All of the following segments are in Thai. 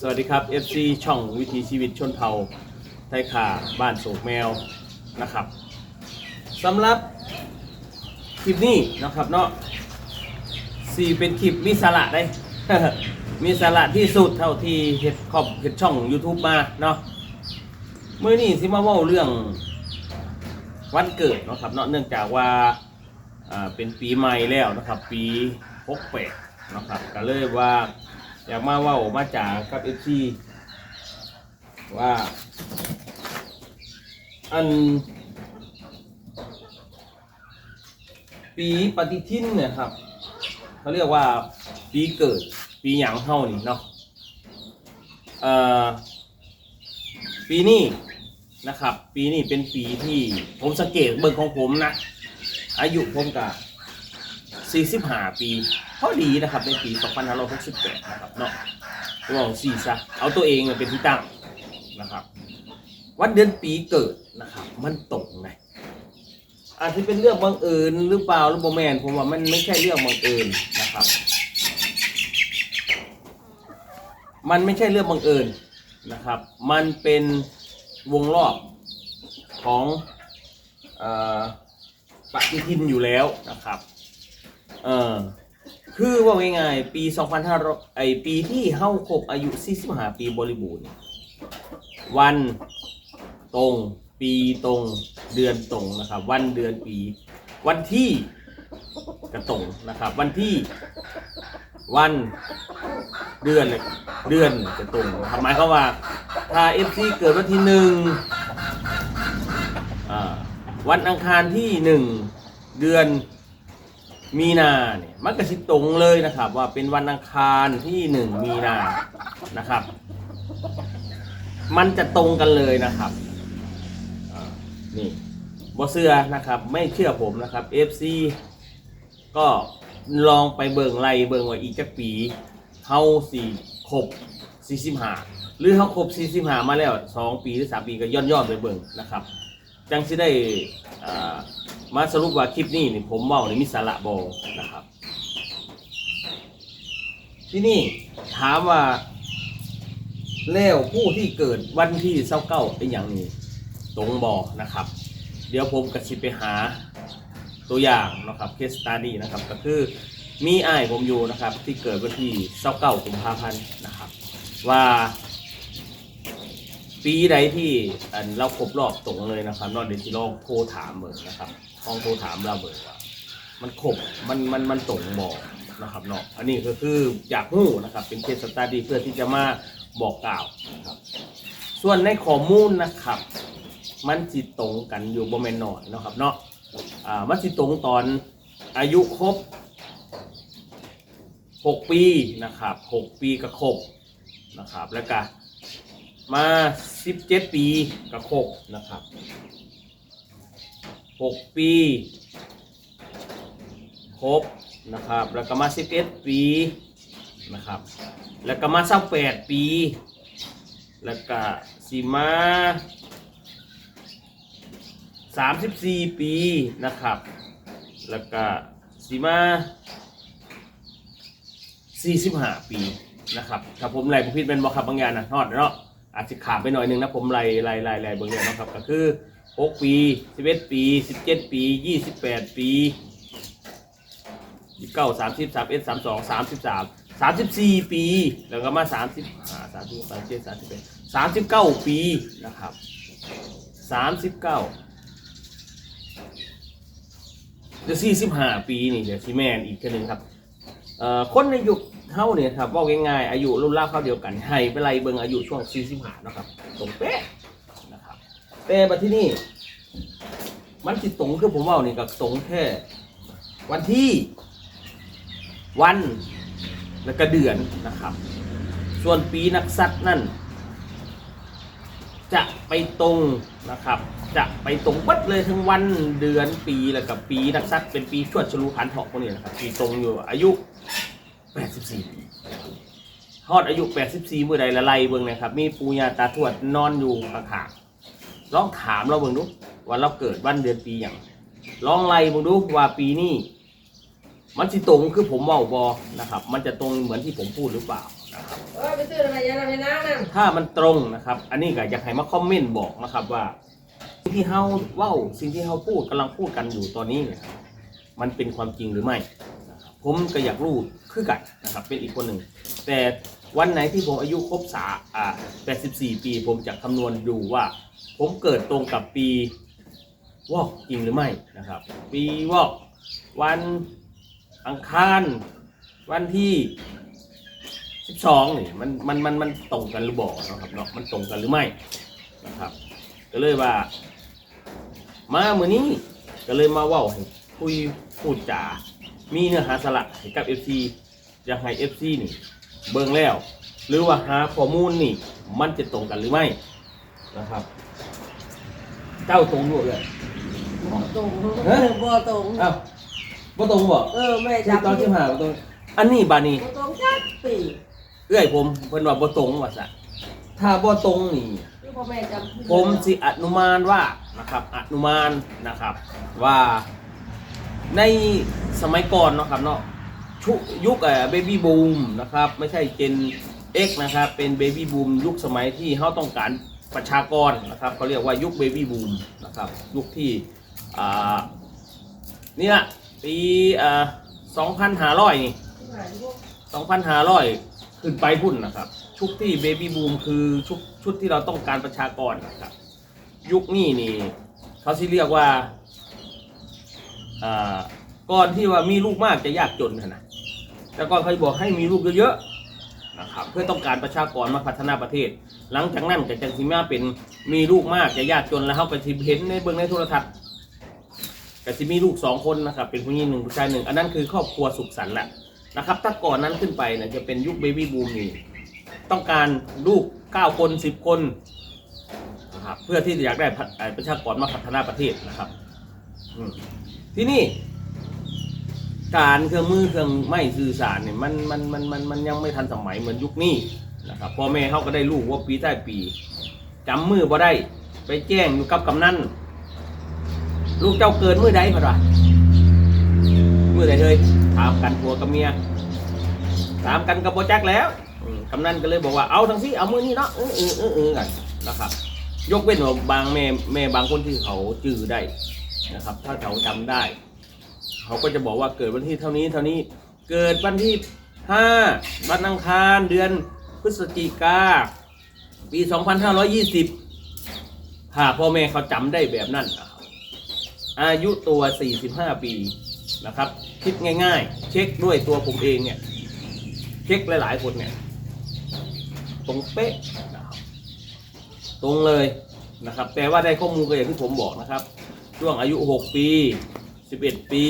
สวัสดีครับ FC ช่องวิถีชีวิตชนเผ่าไทยขาบ้านโศกแมวนะครับสำหรับคลิปนี้นะครับเนาะสี่เป็นคลิปมีสาระได้ มีสาระที่สุดเท่าที่เห็ดขอบเห็ดช่อง YouTube มาเนาะเมื่อนี้สิมาเว่าเรื่องวันเกิดนะครับเนาะเนื่องจากว่าเป็นปีใหม่แล้วนะครับ ปี 68 นะครับก็เลยว่า อยากมาว่ามาจากกับเอฟซีว่า อัน ปีปฏิทินเนี่ยครับเขาเรียกว่าปีเกิด ปีหยางเฮานี่เนาะเอ่อปีนี้นะครับ ปีนี้เป็นปีที่ผมสังเกตเบิ่งของผมนะ อายุผมกับ45 ปี พอดีนะครับในปี 2568 นะครับเนาะลองสี่ซะเอาตัวเองเป็นที่ตั้งนะครับ วันเดือนปีเกิดนะครับ มันตรงไงอาจจะเป็นเรื่องบังเอิญหรือเปล่าหรือโบแมนผมว่ามันไม่ใช่เรื่องบังเอิญนะครับ มันไม่ใช่เรื่องบังเอิญนะครับ มันเป็นวงรอบของอปฏิทินอยู่แล้วนะครับ เออ คือว่าง่ายๆปี 2500ไอปีที่เฮาครบอายุ45ปีบริบูรณ์เนี่ยวันตรงปีตรงเดือนตรงนะครับ วันเดือนปี วันที่กระตรงนะครับ วันที่ วันเดือนเดือนจะตรงทำหมายเขาว่า ถ้า FC เกิดวันที่หนึ่งวันอังคารที่หนึ่งเดือน มีนาเนี่ยมันก็สิดตรงเลยนะครับ ว่าเป็นวันอังคารที่หนึ่งมีนานะครับ มันจะตรงกันเลยนะครับนี่บอเสือนะครับ ไม่เชื่อผมนะครับ FC ก็ลองไปเบิงไล่เบิงว่าอีกจักปีเฮาสี่ครบ45หรือเฮาครบ45มาแล้ว2ปีหรือ3ปีก็ย้อนย้อนไปเบิงนะครับ จังสิได้อ่า มาสรุปว่าคลิปนี้นี่ผมเมาในมิสาระบอนะครับ ที่นี่ถามว่าแล้วผู้ที่เกิดวันที่เศร้าเก้าเป็นอย่างนี้ตรงบอนะครับ เดี๋ยวผมกระชิบไปหาตัวอย่างนะครับเคสตาดีนะครับ ก็คือมีอ้ายผมอยู่นะครับ ที่เกิดวันที่เศร้าเก้ากุมภาพันธ์นะครับ ว่าปีใดที่เราครบรอบตรงเลยนะครับนอกเดนจิลองโทรถามเบิร์นะครับ ลองโทรถามเราเบิร์ว่ามันครบมันมันมันตรงบอกนะครับเนาะอันนี้ก็คืออยากหู้นะครับ เป็นเคสสตาดีเพื่อที่จะมาบอกกล่าวนะครับ ส่วนในข้อมูลนะครับ มันสิตตรงกันอยู่บนแมนนอยนะครับเนาะอ่ามันสิตตรงตอนอายุครบหกปีนะครับหกปีก็ครบนะครับ แล้วก็มา 17 ปีกับครบนะครับ 6 ปีครบนะครับ แล้วก็มา 11 ปีนะครับ แล้วก็มา28ปี แล้วก็สีมา34 ปีนะครับ แล้วก็สีมา45 ปีนะครับถ้าผมไล่ผมพิดเป็นบอครับบางอย่างนะทอดเนาะอาจจะขาดไปหน่อยนึงนะผมไล่ไล่ไล่ไล่บางอย่างนะครับก็คือ 6ปี11ปี17ปี28ปี29 30 31 32 33 34ปี แล้วก็มา30 30 37 31 39ปีนะครับ39เดี๋ยว45ปีนี่เดี๋ยวที่แมนอีกทีหนึ่งครับเอ่อคนในยุคเท่าเนี่ยครับว่าง่ายๆอายุรุ่นราวเข้าเดียวกันให้ไปไล่เบิ่งอายุช่วง45นะครับตรงเป๊ะนะครับแต่บัดที่นี่ มันสิตรงคือผมว่านี่ก็ตรงแค่วันที่ วันแล้วก็เดือนนะครับ ส่วนปีนักสัตว์นั่น จะไปตรงนะครับ จะไปตรงปัดเลยทั้งวันเดือนปีแล้วกับปีนักสัตว์เป็นปีชวดชลูขันทอกพวกนี้นะครับปีตรงอยู่อายุ 84 ปีฮอดอายุ 84 เมื่อใดละไล่เบิ่งนะครับ มีปูญาตาทวดนอนอยู่ข้างๆ ลองถามเราเบิ่งดูว่าเราเกิดวันเดือนปีอย่างลองไล่เบิ่งดูว่าปีนี้มันสิตรงคือผมเว้าบอนะครับ มันจะตรงเหมือนที่ผมพูดหรือเปล่านะครับนะครับเออไปซื้ออะไรยังไงนะนั่นถ้ามันตรงนะครับ อันนี้ก็อยากให้มาคอมเมนต์บอกนะครับว่า สิ่งที่เฮาเว้าสิ่งที่เฮาพูดกำลังพูดกันอยู่ตอนนี้เนี่ยมันเป็นความจริงหรือไม่นะครับผมก็อยากรู้คือกันนะครับ เป็นอีกคนหนึ่ง แต่วันไหนที่ผมอายุครบสาอ่า84 ปี ผมจะคำนวณดูว่า ผมเกิดตรงกับปีวอกจริงหรือไม่นะครับ ปีวอกวันอังคารวันที่สิบสองนี่มันมันมันมันตรงกันหรือบอกนาะครับเนาะมันตรงกันหรือไม่นะครับ ก็เลยว่า มาเมือนี้ก็เลยมาว่าคุยพูดจามีเนื้อหาสาระให้กับ FC อยากให้ FC นี่ เบิ่งแล้ว หรือว่าหาข้อมูลนี่ มันจะตรงกันหรือไม่นะครับ เจ้าตรงด้วยเลยบ่ตรงฮะบ่ตรงอ้าวบ่ตรงบ่เออแม่ที่จับตอนที่หาบ่ตรงอันนี้บานี้บ่ตรงจักปีเอื้อยผมเพิ่นว่าบ่ตรงว่าซะถ้าบ่ตรงนี่คือพ่อแม่จับผมสิอนุมานว่านะครับอนุมานนะครับว่าในสมัยก่อนเนาะครับเนาะชุยุคเอ่อเบบี้บูมนะครับ ไม่ใช่เจน X นะครับ เป็นเบบี้บูมยุคสมัยที่เขาต้องการ ประชากรนะครับเขาเรียกว่ายุคเบบี้บูมนะครับยุคที่อ่านี่ละปีอ่า2,500นี่2,500ขึ้นไปพุ่นนะครับ ชุดที่เบบี้บูมคือชุดชุดที่เราต้องการประชากรนะครับ ยุคนี้นี่เขาสิเรียกว่าก่อนที่ว่ามีลูกมากจะยากจนนะแต่ก่อนเขาบอกให้มีลูกเยอะๆ นะครับเพื่อต้องการประชากรมาพัฒนาประเทศ หลังจากนั้นก็จะสิมาเป็นมีลูกมากจะยากจนแล้วเขาก็สิเห็นในเบื้องในโทรทัศน์ก็สิมีลูกสองคนนะครับเป็นผู้หญิงหนึ่งผู้ชายหนึ่งอันนั้นคือครอบครัวสุขสันต์แหละนะครับถ้าก่อนนั้นขึ้นไปเนี่ยจะเป็นยุคเบบี้บูมนี่ต้องการลูก9คน10คนนะครับเพื่อที่จะอยากได้ประชากรมาพัฒนาประเทศนะครับที่นี่ การเครื่องมือเครื่องไม้สื่อสารเนี่ยมันมันมันมันมันยังไม่ทันสมัยเหมือนยุคนี้นะครับพ่อแม่เขาก็ได้ลูกว่าปีใต้ปีจำมือบ่ได้ ไปแจ้งอยู่กับกำนันลูกเจ้าเกินมือใดพอดะมือไหนเลยถามกันผัวกับเมียถามกันกับโบจักแล้วกำนันก็เลยบอกว่าเอาทั้งที่เอามือนี้เนาะเออเออเออเออกันนะครับ ยกเว้นว่าบางแม่แม่บางคนที่เขาจื้อได้นะครับ ถ้าเขาจำได้ เขาก็จะบอกว่าเกิดวันที่เท่านี้เท่านี้เกิดวันที่ห้าวันอังคารเดือนพฤศจิกาปี 2520หากพ่อแม่เขาจำได้แบบนั้นนะครับอายุตัว 45 ปีนะครับ คิดง่ายๆ เช็คด้วยตัวผมเองเนี่ย เช็คหลายๆคนเนี่ย ตรงเป๊ะนะครับตรงเลยนะครับแต่ว่าได้ข้อมูลก็อย่างที่ผมบอกนะครับ ช่วงอายุ 6 ปี 11ปี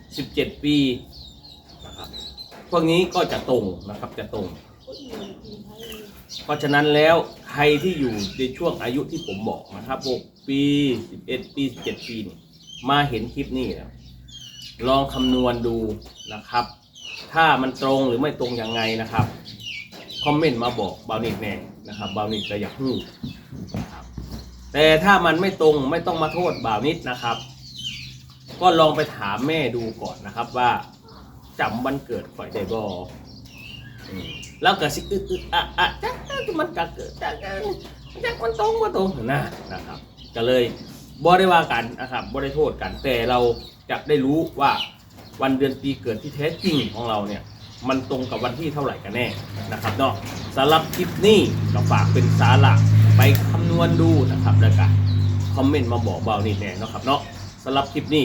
17ปีนะครับพวกนี้ก็จะตรงนะครับจะตรง เพราะฉะนั้นแล้วใครที่อยู่ในช่วงอายุที่ผมบอกนะครับ6ปี11ปี17ปีนี่มาเห็นคลิปนี้แล้วลองคำนวณดูนะครับ ถ้ามันตรงหรือไม่ตรงยังไงนะครับ คอมเมนต์มาบอกบาวนิกแน่นะครับบาวนิกจะอยากหู้นะครับแต่ถ้ามันไม่ตรงไม่ต้องมาโทษบาวนิดนะครับ ก็ลองไปถามแม่ดูก่อนนะครับว่าจำวันเกิดข่อยได้บ่อืมแล้วก็สิอึอึอะอะจักจักมันกะเกิดจักจักจักมันตรงบ่ตรงนะนะครับก็เลยบ่ได้ว่ากันนะครับบ่ได้โทษกัน แต่เราจะได้รู้ว่าวันเดือนปีเกิดที่แท้จริงของเราเนี่ย มันตรงกับวันที่เท่าไหร่กันแน่นะครับเนาะสำหรับคลิปนี้ก็ฝากเป็นสาระไปคำนวณดูนะครับแล้วก็คอมเมนต์มาบอกเบานี่แน่เนาะครับเนาะสำหรับคลิปนี้